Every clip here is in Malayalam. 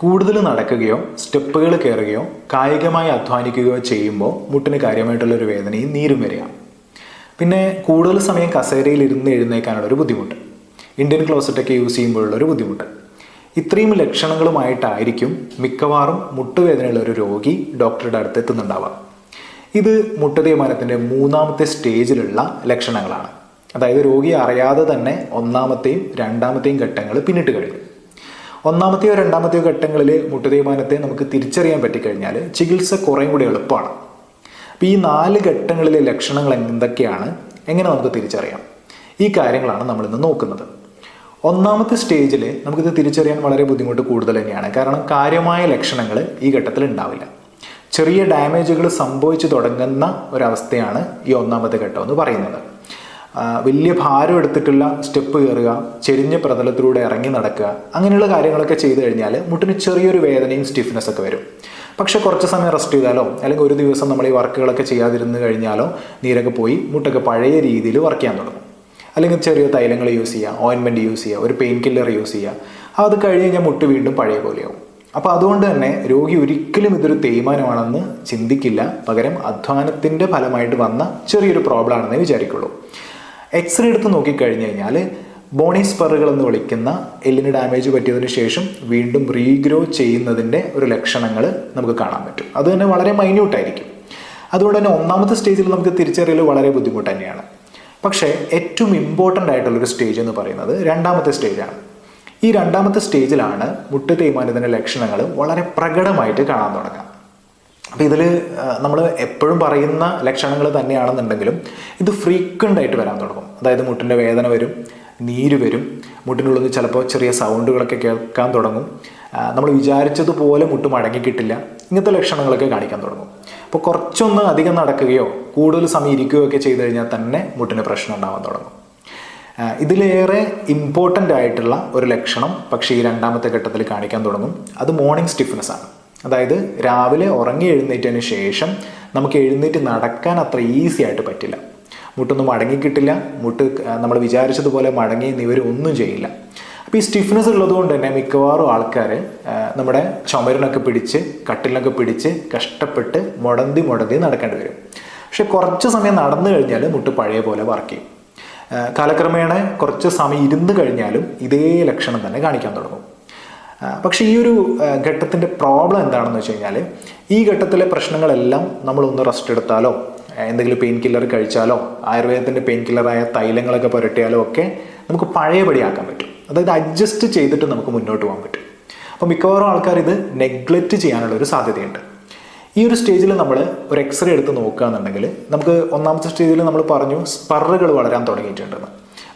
കൂടുതൽ നടക്കുകയോ സ്റ്റെപ്പുകൾ കയറുകയോ കായികമായി അധ്വാനിക്കുകയോ ചെയ്യുമ്പോൾ മുട്ടിന് കാര്യമായിട്ടുള്ളൊരു വേദനയും നീരും വരിക. പിന്നെ കൂടുതൽ സമയം കസേരയിൽ ഇരുന്ന് എഴുന്നേക്കാനുള്ള ഒരു ബുദ്ധിമുട്ട്. ഇന്ത്യൻ ക്ലോസറ്റൊക്കെ യൂസ് ചെയ്യുമ്പോഴുള്ളൊരു ബുദ്ധിമുട്ട്. ഇത്രയും ലക്ഷണങ്ങളുമായിട്ടായിരിക്കും മിക്കവാറും മുട്ടുവേദനയുള്ള ഒരു രോഗി ഡോക്ടറുടെ അടുത്ത് എത്തുന്നുണ്ടാവുക ഇത് മുട്ടതേമാനത്തിന്റെ മൂന്നാമത്തെ സ്റ്റേജിലുള്ള ലക്ഷണങ്ങളാണ്. അതായത് രോഗി അറിയാതെ തന്നെ ഒന്നാമത്തെയും രണ്ടാമത്തെയും ഘട്ടങ്ങൾ പിന്നിട്ട് കഴിഞ്ഞു ഒന്നാമത്തെയോ രണ്ടാമത്തെയോ ഘട്ടങ്ങളിൽ മുട്ടുതേയ്മാനത്തെ നമുക്ക് തിരിച്ചറിയാൻ പറ്റിക്കഴിഞ്ഞാൽ ചികിത്സ കുറേയും കൂടി എളുപ്പമാണ്. അപ്പോൾ ഈ നാല് ഘട്ടങ്ങളിലെ ലക്ഷണങ്ങൾ എന്തൊക്കെയാണ്? എങ്ങനെ നമുക്ക് തിരിച്ചറിയാം? ഈ കാര്യങ്ങളാണ് നമ്മളിന്ന് നോക്കുന്നത്. ഒന്നാമത്തെ സ്റ്റേജിൽ നമുക്കിത് തിരിച്ചറിയാൻ വളരെ ബുദ്ധിമുട്ട് കൂടുതൽ തന്നെയാണ്. കാരണം കാര്യമായ ലക്ഷണങ്ങൾ ഈ ഘട്ടത്തിൽ ഉണ്ടാവില്ല. ചെറിയ ഡാമേജുകൾ സംഭവിച്ചു തുടങ്ങുന്ന ഒരവസ്ഥയാണ് ഈ ഒന്നാമത്തെ ഘട്ടം എന്ന് പറയുന്നത്. വലിയ ഭാരം എടുത്തിട്ടുള്ള സ്റ്റെപ്പ് കയറുക ചെരിഞ്ഞ പ്രതലത്തിലൂടെ ഇറങ്ങി നടക്കുക അങ്ങനെയുള്ള കാര്യങ്ങളൊക്കെ ചെയ്തു കഴിഞ്ഞാൽ മുട്ടിന് ചെറിയൊരു വേദനയും സ്റ്റിഫ്നെസ് ഒക്കെ വരും. പക്ഷെ കുറച്ച് സമയം റെസ്റ്റ് ചെയ്താലോ അല്ലെങ്കിൽ ഒരു ദിവസം നമ്മൾ ഈ വർക്കുകളൊക്കെ ചെയ്യാതിരുന്ന് കഴിഞ്ഞാലോ നീരൊക്കെ പോയി മുട്ടൊക്കെ പഴയ രീതിയിൽ വർക്ക് ചെയ്യാൻ തുടങ്ങും. അല്ലെങ്കിൽ ചെറിയ തൈലങ്ങൾ യൂസ് ചെയ്യുക ഓയിൻമെന്റ് യൂസ് ചെയ്യുക ഒരു പെയിൻ കില്ലർ യൂസ് ചെയ്യുക അത് കഴിഞ്ഞ് കഴിഞ്ഞാൽ മുട്ട് വീണ്ടും പഴയ പോലെയാവും. അപ്പോൾ അതുകൊണ്ട് തന്നെ രോഗി ഒരിക്കലും ഇതൊരു തേയ്മാനമാണെന്ന് ചിന്തിക്കില്ല. പകരം അധ്വാനത്തിന്റെ ഫലമായിട്ട് വന്ന ചെറിയൊരു പ്രോബ്ലം ആണെന്നേ വിചാരിക്കുള്ളൂ. എക്സ്റേ എടുത്ത് നോക്കിക്കഴിഞ്ഞ് കഴിഞ്ഞാൽ ബോണി സ്പെറുകൾ എന്ന് വിളിക്കുന്ന എല്ലിന് ഡാമേജ് പറ്റിയതിന് ശേഷം വീണ്ടും റീഗ്രോ ചെയ്യുന്നതിന്റെ ഒരു ലക്ഷണങ്ങൾ നമുക്ക് കാണാൻ പറ്റും. അത് തന്നെ വളരെ മൈന്യൂട്ടായിരിക്കും അതുകൊണ്ട് തന്നെ ഒന്നാമത്തെ സ്റ്റേജിൽ നമുക്ക് തിരിച്ചറിയൽ വളരെ ബുദ്ധിമുട്ട് തന്നെയാണ്. പക്ഷേ ഏറ്റവും ഇമ്പോർട്ടന്റ് ആയിട്ടുള്ളൊരു സ്റ്റേജ് എന്ന് പറയുന്നത് രണ്ടാമത്തെ സ്റ്റേജാണ് ഈ രണ്ടാമത്തെ സ്റ്റേജിലാണ് മുട്ട് തേയ്മാനത്തിന്റെ ലക്ഷണങ്ങൾ വളരെ പ്രകടമായിട്ട് കാണാൻ തുടങ്ങുക. അപ്പോൾ ഇതിൽ നമ്മൾ എപ്പോഴും പറയുന്ന ലക്ഷണങ്ങൾ തന്നെയാണെന്നുണ്ടെങ്കിലും ഇത് ഫ്രീക്വന്റ് ആയിട്ട് വരാൻ തുടങ്ങും. അതായത് മുട്ടിന്റെ വേദന വരും നീര് വരും മുട്ടിനുള്ളിൽ ചിലപ്പോൾ ചെറിയ സൗണ്ടുകളൊക്കെ കേൾക്കാൻ തുടങ്ങും. നമ്മൾ വിചാരിച്ചതുപോലെ മുട്ട് മടങ്ങി കിട്ടില്ല ഇങ്ങനത്തെ ലക്ഷണങ്ങളൊക്കെ കാണിക്കാൻ തുടങ്ങും. അപ്പോൾ കുറച്ചൊന്ന് അധികം നടക്കുകയോ കൂടുതൽ സമയം ഇരിക്കുകയോ ഒക്കെ ചെയ്തു കഴിഞ്ഞാൽ തന്നെ മുട്ടിന് പ്രശ്നം ഉണ്ടാവാൻ തുടങ്ങും. ഇതിലേറെ ഇമ്പോർട്ടന്റ് ആയിട്ടുള്ള ഒരു ലക്ഷണം പക്ഷേ ഈ രണ്ടാമത്തെ ഘട്ടത്തിൽ കാണിക്കാൻ തുടങ്ങും. അത് മോർണിംഗ് സ്റ്റിഫ്നെസ് ആണ്. അതായത് രാവിലെ ഉറങ്ങി എഴുന്നേറ്റതിന് ശേഷം നമുക്ക് എഴുന്നേറ്റ് നടക്കാൻ അത്ര ഈസി ആയിട്ട് പറ്റില്ല. മുട്ടൊന്നും മടങ്ങിക്കിട്ടില്ല മുട്ട് നമ്മൾ വിചാരിച്ചതുപോലെ മടങ്ങി ഒന്നും ചെയ്യില്ല. അപ്പോൾ ഈ സ്റ്റിഫ്നെസ് ഉള്ളതുകൊണ്ട് തന്നെ മിക്കവാറും ആൾക്കാർ നമ്മുടെ ചുമരിനൊക്കെ പിടിച്ച് കട്ടിലിനൊക്കെ പിടിച്ച് കഷ്ടപ്പെട്ട് മുടന്തി മുടന്തി നടക്കേണ്ടി വരും. പക്ഷെ കുറച്ച് സമയം നടന്നു കഴിഞ്ഞാൽ മുട്ട് പഴയ പോലെ വർക്ക് ചെയ്യും. കാലക്രമേണ കുറച്ച് സമയം ഇരുന്ന് കഴിഞ്ഞാലും ഇതേ ലക്ഷണം തന്നെ കാണിക്കാൻ തുടങ്ങും. പക്ഷേ ഈ ഒരു ഘട്ടത്തിന്റെ പ്രോബ്ലം എന്താണെന്ന് വെച്ച് കഴിഞ്ഞാൽ ഈ ഘട്ടത്തിലെ പ്രശ്നങ്ങളെല്ലാം നമ്മളൊന്ന് റെസ്റ്റ് എടുത്താലോ എന്തെങ്കിലും പെയിൻ കില്ലർ കഴിച്ചാലോ ആയുർവേദത്തിന്റെ പെയിൻ കില്ലറായ തൈലങ്ങളൊക്കെ പുരട്ടിയാലോ ഒക്കെ നമുക്ക് പഴയപടിയാക്കാൻ പറ്റും. അതായത് അഡ്ജസ്റ്റ് ചെയ്തിട്ട് നമുക്ക് മുന്നോട്ട് പോകാൻ പറ്റും. അപ്പോൾ മിക്കവാറും ആൾക്കാർ ഇത് നെഗ്ലക്റ്റ് ചെയ്യാനുള്ള ഒരു സാധ്യതയുണ്ട്. ഈ ഒരു സ്റ്റേജിൽ നമ്മൾ ഒരു എക്സ്റേ എടുത്ത് നോക്കുകയാണെന്നുണ്ടെങ്കിൽ നമുക്ക് ഒന്നാമത്തെ സ്റ്റേജിൽ നമ്മൾ പറഞ്ഞു സ്പറുകൾ വളരാൻ തുടങ്ങിയിട്ടുണ്ടെന്ന്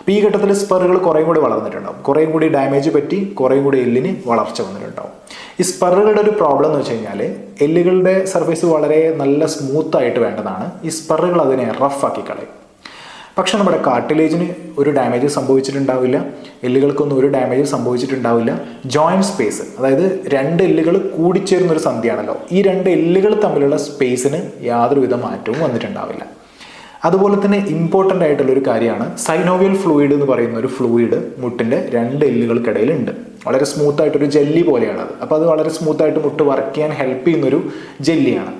അപ്പോൾ ഈ ഘട്ടത്തിൽ സ്പറുകൾ കുറേ കൂടി വളർന്നിട്ടുണ്ടാവും. കുറേ കൂടി ഡാമേജ് പറ്റി കുറേ കൂടി എല്ലിന് വളർച്ച വന്നിട്ടുണ്ടാവും. ഈ സ്പറുകളുടെ ഒരു പ്രോബ്ലം എന്ന് വെച്ച് കഴിഞ്ഞാൽ എല്ലുകളുടെ സർഫേസ് വളരെ നല്ല സ്മൂത്തായിട്ട് വേണ്ടതാണ്. ഈ സ്പറുകൾ അതിനെ റഫാക്കി കളയും. പക്ഷെ നമ്മുടെ കാർട്ടിലേജിന് ഒരു ഡാമേജ് സംഭവിച്ചിട്ടുണ്ടാവില്ല. എല്ലുകൾക്കൊന്നും ഒരു ഡാമേജ് സംഭവിച്ചിട്ടുണ്ടാവില്ല. ജോയിന്റ് സ്പേസ് അതായത് രണ്ട് എല്ലുകൾ കൂടിച്ചേരുന്ന ഒരു ഈ രണ്ട് എല്ലുകൾ തമ്മിലുള്ള സ്പേസിന് യാതൊരുവിധ മാറ്റവും വന്നിട്ടുണ്ടാവില്ല. അതുപോലെ തന്നെ ഇമ്പോർട്ടന്റ് ആയിട്ടുള്ള ഒരു കാര്യമാണ് സൈനോവിയൽ ഫ്ലൂയിഡ് എന്ന് പറയുന്ന ഒരു ഫ്ലൂയിഡ് മുട്ടിന്റെ രണ്ട് എല്ലുകൾക്കിടയിൽ ഉണ്ട് വളരെ സ്മൂത്ത് ആയിട്ടൊരു ജെല്ലി പോലെയാണ് അത്. അപ്പോൾ അത് വളരെ സ്മൂത്ത് ആയിട്ട് മുട്ട് വർക്ക് ചെയ്യാൻ ഹെൽപ്പ് ചെയ്യുന്നൊരു ജെല്ലിയാണ്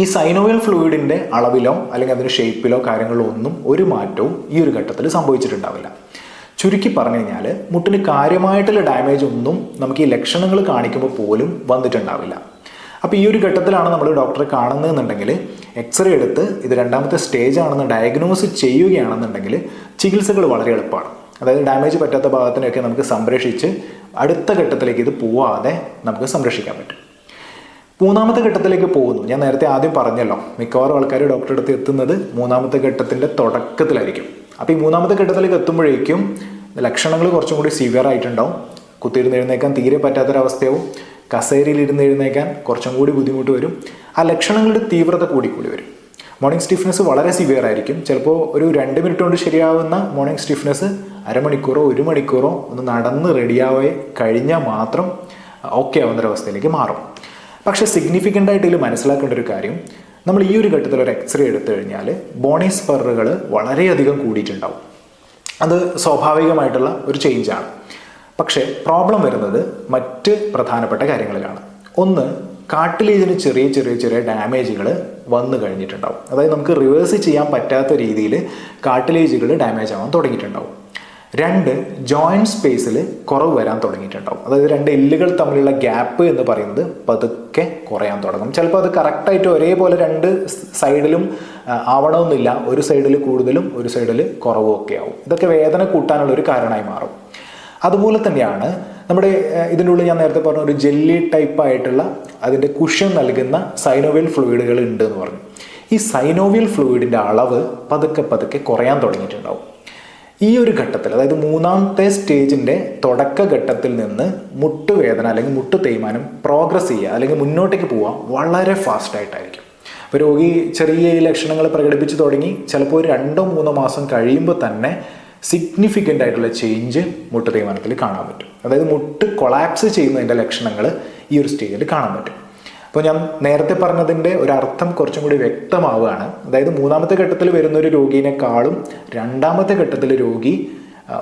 ഈ സൈനോവിയൽ ഫ്ലൂയിഡിന്റെ അളവിലോ അല്ലെങ്കിൽ അതിന്റെ ഷേപ്പിലോ കാര്യങ്ങളിലോ ഒന്നും ഒരു മാറ്റവും ഈ ഒരു ഘട്ടത്തിൽ സംഭവിച്ചിട്ടുണ്ടാവില്ല. ചുരുക്കി പറഞ്ഞു കഴിഞ്ഞാൽ മുട്ടിന് കാര്യമായിട്ടുള്ള ഡാമേജ് ഒന്നും നമുക്ക് ഈ ലക്ഷണങ്ങൾ കാണിക്കുമ്പോൾ പോലും വന്നിട്ടുണ്ടാവില്ല. അപ്പോൾ ഈ ഒരു ഘട്ടത്തിലാണ് നമ്മൾ ഡോക്ടറെ കാണുന്നതെന്നുണ്ടെങ്കിൽ എക്സ്റേ എടുത്ത് ഇത് രണ്ടാമത്തെ സ്റ്റേജ് ആണെന്ന് ഡയഗ്നോസ് ചെയ്യുകയാണെന്നുണ്ടെങ്കിൽ ചികിത്സകൾ വളരെ എളുപ്പമാണ്. അതായത് ഡാമേജ് പറ്റാത്ത ഭാഗത്തിനൊക്കെ നമുക്ക് സംരക്ഷിച്ച് അടുത്ത ഘട്ടത്തിലേക്ക് ഇത് പോവാതെ നമുക്ക് സംരക്ഷിക്കാൻ പറ്റും. മൂന്നാമത്തെ ഘട്ടത്തിലേക്ക് പോകുന്നു. ഞാൻ നേരത്തെ ആദ്യം പറഞ്ഞല്ലോ മിക്കവാറും ആൾക്കാർ ഡോക്ടറെ അടുത്ത് എത്തുന്നത് മൂന്നാമത്തെ ഘട്ടത്തിന്റെ തുടക്കത്തിലായിരിക്കും. അപ്പോൾ ഈ മൂന്നാമത്തെ ഘട്ടത്തിലേക്ക് എത്തുമ്പോഴേക്കും ലക്ഷണങ്ങൾ കുറച്ചും കൂടി സിവിയർ ആയിട്ടുണ്ടാവും. കുത്തിയിരുന്ന് എഴുന്നേക്കാൻ തീരെ പറ്റാത്തൊരവസ്ഥയാവും. കസേരയിൽ ഇരുന്ന് എഴുന്നേക്കാൻ കുറച്ചും കൂടി ബുദ്ധിമുട്ട് വരും. ആ ലക്ഷണങ്ങളുടെ തീവ്രത കൂടിക്കൂടി വരും. മോർണിംഗ് സ്റ്റിഫ്നെസ് വളരെ സിവിയർ ആയിരിക്കും. ചിലപ്പോൾ ഒരു രണ്ട് മിനിറ്റ് കൊണ്ട് ശരിയാവുന്ന മോർണിംഗ് സ്റ്റിഫ്നെസ് അരമണിക്കൂറോ ഒരു മണിക്കൂറോ ഒന്ന് നടന്ന് റെഡിയാവേ കഴിഞ്ഞാൽ മാത്രം ഓക്കെ ആവുന്നൊരവസ്ഥയിലേക്ക് മാറും. പക്ഷെ സിഗ്നിഫിക്കന്റ് ആയിട്ട് ഇതിൽ മനസ്സിലാക്കേണ്ട ഒരു കാര്യം നമ്മൾ ഈ ഒരു ഘട്ടത്തിൽ ഒരു എക്സ്റേ എടുത്തു കഴിഞ്ഞാൽ ബോണി പെറുകൾ വളരെയധികം കൂടിയിട്ടുണ്ടാവും. അത് സ്വാഭാവികമായിട്ടുള്ള ഒരു ചേഞ്ചാണ് പക്ഷേ പ്രോബ്ലം വരുന്നത് മറ്റ് പ്രധാനപ്പെട്ട കാര്യങ്ങളിലാണ്. ഒന്ന് കാട്ടിലേജിന് ചെറിയ ചെറിയ ചെറിയ ഡാമേജുകൾ വന്നു കഴിഞ്ഞിട്ടുണ്ടാവും. അതായത് നമുക്ക് റിവേഴ്സ് ചെയ്യാൻ പറ്റാത്ത രീതിയിൽ കാട്ടിലേജുകൾ ഡാമേജ് ആവാൻ തുടങ്ങിയിട്ടുണ്ടാവും. രണ്ട് ജോയിന്റ് സ്പേസിൽ കുറവ് വരാൻ തുടങ്ങിയിട്ടുണ്ടാവും. അതായത് രണ്ട് എല്ലുകൾ തമ്മിലുള്ള ഗ്യാപ്പ് എന്ന് പറയുന്നത് പതുക്കെ കുറയാൻ തുടങ്ങും. ചിലപ്പോൾ അത് കറക്റ്റായിട്ട് ഒരേപോലെ രണ്ട് സൈഡിലും ആവണമെന്നില്ല. ഒരു സൈഡിൽ കൂടുതലും ഒരു സൈഡിൽ കുറവും ഒക്കെ ആവും. ഇതൊക്കെ വേദന കൂട്ടാനുള്ള ഒരു കാരണമായി മാറും. അതുപോലെ തന്നെയാണ് നമ്മുടെ ഇതിന്റെ ഉള്ളിൽ ഞാൻ നേരത്തെ പറഞ്ഞ ഒരു ജെല്ലി ടൈപ്പ് ആയിട്ടുള്ള അതിന്റെ കുഷൻ നൽകുന്ന സൈനോവിയൽ ഫ്ലൂയിഡുകൾ ഉണ്ട് എന്ന് പറഞ്ഞു. ഈ സൈനോവിയൽ ഫ്ലൂയിഡിന്റെ അളവ് പതുക്കെ പതുക്കെ കുറയാൻ തുടങ്ങിയിട്ടുണ്ടാവും. ഈ ഒരു ഘട്ടത്തിൽ അതായത് മൂന്നാമത്തെ സ്റ്റേജിന്റെ തുടക്കഘട്ടത്തിൽ നിന്ന് മുട്ടുവേദന അല്ലെങ്കിൽ മുട്ടു തേയ്മാനം പ്രോഗ്രസ് ചെയ്യുക അല്ലെങ്കിൽ മുന്നോട്ടേക്ക് പോവുക വളരെ ഫാസ്റ്റായിട്ടായിരിക്കും അപ്പോൾ രോഗി ചെറിയ ലക്ഷണങ്ങൾ പ്രകടിപ്പിച്ച് തുടങ്ങി ചിലപ്പോൾ രണ്ടോ മൂന്നോ മാസം കഴിയുമ്പോൾ തന്നെ സിഗ്നിഫിക്കന്റ് ആയിട്ടുള്ള ചേഞ്ച് മുട്ട് തേയ്മാനത്തിൽ കാണാൻ പറ്റും. അതായത് മുട്ട് കൊളാപ്സ് ചെയ്യുന്നതിന്റെ ലക്ഷണങ്ങൾ ഈ ഒരു സ്റ്റേജിൽ കാണാൻ പറ്റും. അപ്പോൾ ഞാൻ നേരത്തെ പറഞ്ഞതിന്റെ ഒരർത്ഥം കുറച്ചും കൂടി വ്യക്തമാവുകയാണ്. അതായത് മൂന്നാമത്തെ ഘട്ടത്തിൽ വരുന്ന ഒരു രോഗീനേക്കാളും രണ്ടാമത്തെ ഘട്ടത്തിൽ രോഗി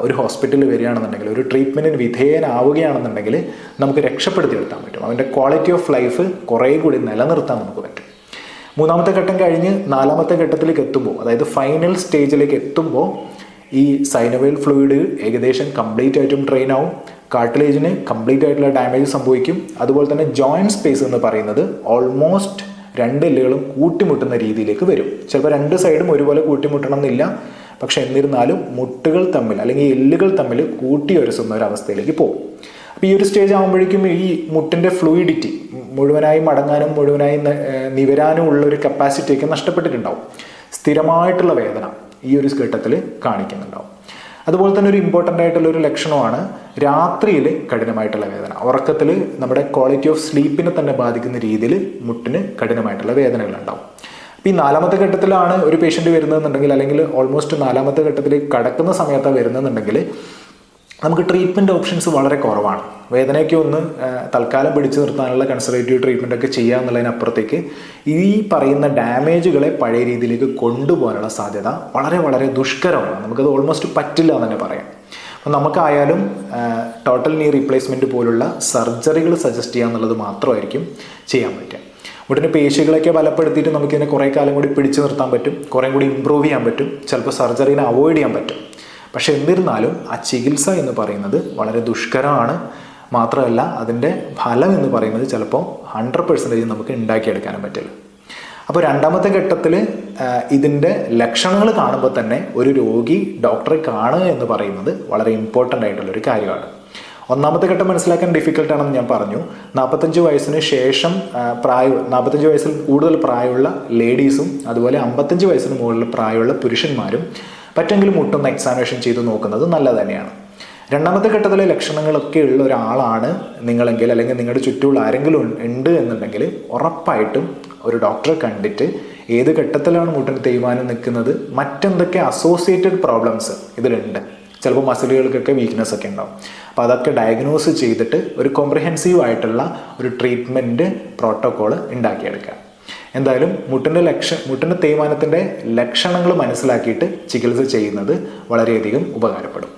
ഒരു ഹോസ്പിറ്റലിൽ വരികയാണെന്നുണ്ടെങ്കിൽ ഒരു ട്രീറ്റ്മെന്റിന് വിധേയനാവുകയാണെന്നുണ്ടെങ്കിൽ നമുക്ക് രക്ഷപ്പെടുത്തി നിർത്താൻ പറ്റും. അവന്റെ ക്വാളിറ്റി ഓഫ് ലൈഫ് കുറേ കൂടി നിലനിർത്താൻ നമുക്ക് പറ്റും. മൂന്നാമത്തെ ഘട്ടം കഴിഞ്ഞ് നാലാമത്തെ ഘട്ടത്തിലേക്ക് എത്തുമ്പോൾ അതായത് ഫൈനൽ സ്റ്റേജിലേക്ക് എത്തുമ്പോൾ ഈ സൈനവൈൽ ഫ്ലൂയിഡ് ഏകദേശം കംപ്ലീറ്റ് ആയിട്ടും ട്രെയിൻ ആവും. കാർട്ടിലേജിന് കംപ്ലീറ്റ് ആയിട്ടുള്ള ഡാമേജ് സംഭവിക്കും. അതുപോലെ തന്നെ ജോയിന്റ് സ്പേസ് എന്ന് പറയുന്നത് ഓൾമോസ്റ്റ് രണ്ട് എല്ലുകളും കൂട്ടിമുട്ടുന്ന രീതിയിലേക്ക് വരും. ചിലപ്പോൾ രണ്ട് സൈഡും ഒരുപോലെ കൂട്ടിമുട്ടണം എന്നില്ല പക്ഷേ എന്നിരുന്നാലും മുട്ടുകൾ തമ്മിൽ അല്ലെങ്കിൽ എല്ലുകൾ തമ്മിൽ കൂട്ടിയൊരസുന്ന ഒരു അവസ്ഥയിലേക്ക് പോകും. അപ്പോൾ ഈ ഒരു സ്റ്റേജ് ആകുമ്പോഴേക്കും ഈ മുട്ടിന്റെ ഫ്ലൂയിഡിറ്റി മുഴുവനായി മടങ്ങാനും മുഴുവനായി നിവരാനും ഉള്ള ഒരു കപ്പാസിറ്റിയൊക്കെ നഷ്ടപ്പെട്ടിട്ടുണ്ടാവും. സ്ഥിരമായിട്ടുള്ള വേദന. ഈ ഒരു ഘട്ടത്തിൽ കാണിക്കുന്നുണ്ടാവും. അതുപോലെ തന്നെ ഒരു ഇമ്പോർട്ടന്റ് ആയിട്ടുള്ള ഒരു ലക്ഷണമാണ് രാത്രിയിൽ കഠിനമായിട്ടുള്ള വേദന. ഉറക്കത്തിൽ നമ്മുടെ ക്വാളിറ്റി ഓഫ് സ്ലീപ്പിനെ തന്നെ ബാധിക്കുന്ന രീതിയിൽ മുട്ടിന് കഠിനമായിട്ടുള്ള വേദനകൾ ഉണ്ടാവും അപ്പോൾ ഈ നാലാമത്തെ ഘട്ടത്തിലാണ് ഒരു പേഷ്യന്റ് വരുന്നതെന്നുണ്ടെങ്കിൽ അല്ലെങ്കിൽ ഓൾമോസ്റ്റ് നാലാമത്തെ ഘട്ടത്തിൽ കടക്കുന്ന സമയത്താണ് വരുന്നതെന്നുണ്ടെങ്കിൽ നമുക്ക് ട്രീറ്റ്മെന്റ് ഓപ്ഷൻസ് വളരെ കുറവാണ്. വേദനയ്ക്ക് ഒന്ന് തൽക്കാലം പിടിച്ചു നിർത്താനുള്ള കൺസർവേറ്റീവ് ട്രീറ്റ്മെന്റ് ഒക്കെ ചെയ്യുക എന്നുള്ളതിനപ്പുറത്തേക്ക് ഈ പറയുന്ന ഡാമേജുകളെ പഴയ രീതിയിലേക്ക് കൊണ്ടുപോകാനുള്ള സാധ്യത വളരെ വളരെ ദുഷ്കരമാണ്. നമുക്കത് ഓൾമോസ്റ്റ് പറ്റില്ല എന്ന് തന്നെ പറയാം. അപ്പം നമുക്കായാലും ടോട്ടൽ നീ റീപ്ലേസ്മെന്റ് പോലുള്ള സർജറികൾ സജസ്റ്റ് ചെയ്യുക എന്നുള്ളത് മാത്രമായിരിക്കും ചെയ്യാൻ പറ്റുക. ഉടനെ പേശികളൊക്കെ ബലപ്പെടുത്തിയിട്ട് നമുക്കിതിനെ കുറേ കാലം കൂടി പിടിച്ചു നിർത്താൻ പറ്റും. കുറേ കൂടി ഇമ്പ്രൂവ് ചെയ്യാൻ പറ്റും. ചിലപ്പോൾ സർജറിനെ അവോയ്ഡ് ചെയ്യാൻ പറ്റും. പക്ഷെ എന്നിരുന്നാലും ആ ചികിത്സ എന്ന് പറയുന്നത് വളരെ ദുഷ്കരമാണ്. മാത്രമല്ല അതിന്റെ ഫലം എന്ന് പറയുന്നത് ചിലപ്പോൾ ഹൺഡ്രഡ് പെർസെന്റേജ് നമുക്ക് ഉണ്ടാക്കിയെടുക്കാനും പറ്റില്ല. അപ്പോൾ രണ്ടാമത്തെ ഘട്ടത്തിൽ ഇതിന്റെ ലക്ഷണങ്ങൾ കാണുമ്പോൾ തന്നെ ഒരു രോഗി ഡോക്ടറെ കാണുക എന്ന് പറയുന്നത് വളരെ ഇമ്പോർട്ടന്റ് ആയിട്ടുള്ളൊരു കാര്യമാണ്. ഒന്നാമത്തെ ഘട്ടം മനസ്സിലാക്കാൻ ഡിഫിക്കൽട്ട് ആണെന്ന് ഞാൻ പറഞ്ഞു. നാൽപ്പത്തഞ്ച് വയസ്സിന് ശേഷം പ്രായ നാൽപ്പത്തഞ്ച് വയസ്സിൽ കൂടുതൽ പ്രായമുള്ള ലേഡീസും അതുപോലെ അമ്പത്തഞ്ച് വയസ്സിന് മുകളിൽ പ്രായമുള്ള പുരുഷന്മാരും പറ്റെങ്കിലും മുട്ടൊന്ന് എക്സാമിനേഷൻ ചെയ്ത് നോക്കുന്നത് നല്ലത് തന്നെയാണ്. രണ്ടാമത്തെ ഘട്ടത്തിലെ ലക്ഷണങ്ങളൊക്കെ ഉള്ള ഒരാളാണ് നിങ്ങളെങ്കിൽ അല്ലെങ്കിൽ നിങ്ങളുടെ ചുറ്റുമുള്ള ആരെങ്കിലും ഉണ്ട് എന്നുണ്ടെങ്കിൽ ഉറപ്പായിട്ടും ഒരു ഡോക്ടറെ കണ്ടിട്ട് ഏത് ഘട്ടത്തിലാണ് മുട്ടിന് തേയ്മാനം നിൽക്കുന്നത് മറ്റെന്തൊക്കെ അസോസിയേറ്റഡ് പ്രോബ്ലംസ് ഇതിലുണ്ട്. ചിലപ്പോൾ മസിലുകൾക്കൊക്കെ വീക്ക്നെസ് ഒക്കെ ഉണ്ടാവും. അപ്പോൾ അതൊക്കെ ഡയഗ്നോസ് ചെയ്തിട്ട് ഒരു കോംപ്രിഹെൻസീവ് ആയിട്ടുള്ള ഒരു ട്രീറ്റ്മെന്റ് പ്രോട്ടോക്കോൾ ഉണ്ടാക്കിയെടുക്കുക. എന്തായാലും മുട്ടിന്റെ ലക്ഷ മുട്ടിന്റെ തേയ്മാനത്തിന്റെ ലക്ഷണങ്ങൾ മനസ്സിലാക്കിയിട്ട് ചികിത്സ ചെയ്യുന്നത് വളരെയധികം ഉപകാരപ്പെടും.